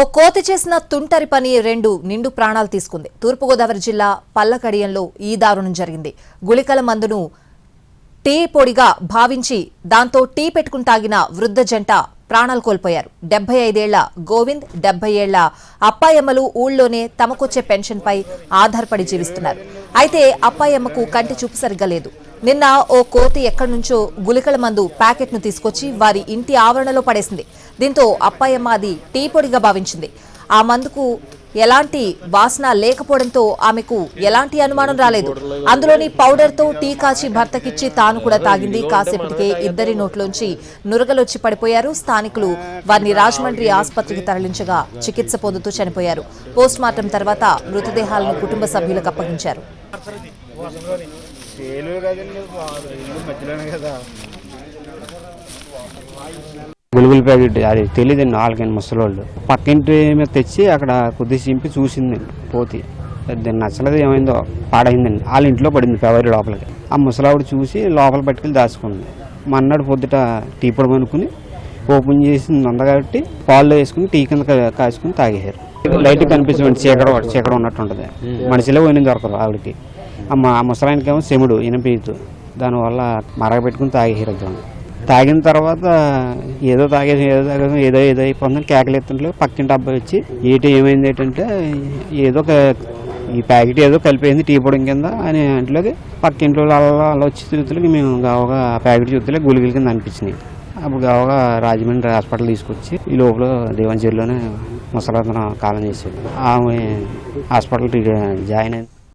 ఓ కోతి చేసిన తుంటరి పని రెండు నిండు ప్రాణాలు తీసుకుంది. తూర్పుగోదావరి జిల్లా పల్లకడియంలో ఈ దారుణం జరిగింది. గుళికల మందును టీ పొడిగా భావించి దాంతో టీ పెట్టుకుని తాగిన వృద్ధ జంట ప్రాణాలు కోల్పోయారు. డెబ్బై ఐదేళ్ళ గోవింద్ డెబ్బై ఏళ్ళ అప్పాయమ్మలు ఊళ్ళోనే తమకొచ్చే పెన్షన్పై ఆధారపడి జీవిస్తున్నారు. అయితే అప్పాయమ్మకు కంటి చూపు సరిగ్గా లేదు. నిన్న ఓ కోతి ఎక్కడి నుంచో గుళికల మందు ప్యాకెట్ను తీసుకొచ్చి వారి ఇంటి ఆవరణలో పడేసింది. దీంతో అప్పాయమ్మ అది టీ పొడిగా భావించింది. ఆ మందుకు ఎలాంటి వాసన లేకపోవడంతో ఆమెకు ఎలాంటి అనుమానం రాలేదు. అందులోని పౌడర్తో టీ కాచి భర్తకిచ్చి తాను కూడా తాగింది. కాసేపటికే ఇద్దరి నోట్లోంచి నురగలొచ్చి పడిపోయారు. స్థానికులు వారిని రాజమండ్రి ఆసుపత్రికి తరలించగా చికిత్స పొందుతూ చనిపోయారు. పోస్ట్ మార్టం తర్వాత మృతదేహాలను కుటుంబ సభ్యులకు అప్పగించారు. కదండి మధ్యలోనే కదా గులుగులు ప్యాకెట్ అది తెలియదండి వాళ్ళకి ముసలోళ్ళు. పక్కింటి మీద తెచ్చి అక్కడ కొద్ది చింపి చూసిందండి పోతి. దాన్ని నచ్చలేదు ఏమైందో పాడైందండి వాళ్ళ ఇంట్లో పడింది ఫెవరి లోపలికి. ఆ ముసలావిడ చూసి లోపల పట్టుకెళ్ళి దాచుకుంది. మన్నాడు పొద్దుట టీ పొడి అనుకుని ఓపెన్ చేసి ఉంది కాబట్టి పాల్లో వేసుకుని టీ కింద కాసుకుని తాగేశారు. లైట్ కనిపిస్తుంది చీకడ చీకడ ఉన్నట్టు ఉంటుంది మనిషిలో పోయిన దొరకదు ఆవిడకి. ఆ ముసలాయనకేమో శముడు సెముడు ఇనపీతు దానివల్ల మరగబెట్టుకుని తాగేసిరద్దాం తాగిన తర్వాత ఏదో తాగేసి ఏదో తాగేసి ఏదో ఏదో అయిపోతుందని కేకలు ఎత్తుంటే పక్కింటి అబ్బాయి వచ్చి ఏటి ఏమైంది? ఏంటంటే ఏదో ఒక ఈ ప్యాకెట్ ఏదో కలిపోయింది టీ పొడి కింద అని అంట్లోకి పక్కింట్లో అలా అలా వచ్చి తిరుగుతులకి మేము గావగా ఆ ప్యాకెట్ చూస్తే గుళికల కింద అనిపించినాయి. అప్పుడు గావగా రాజమండ్రి హాస్పిటల్ తీసుకొచ్చి ఈ లోపల దేవంచేరిలోనే ముసలాతన కాలం చేసేది. ఆమె హాస్పిటల్ జాయిన్ అయింది.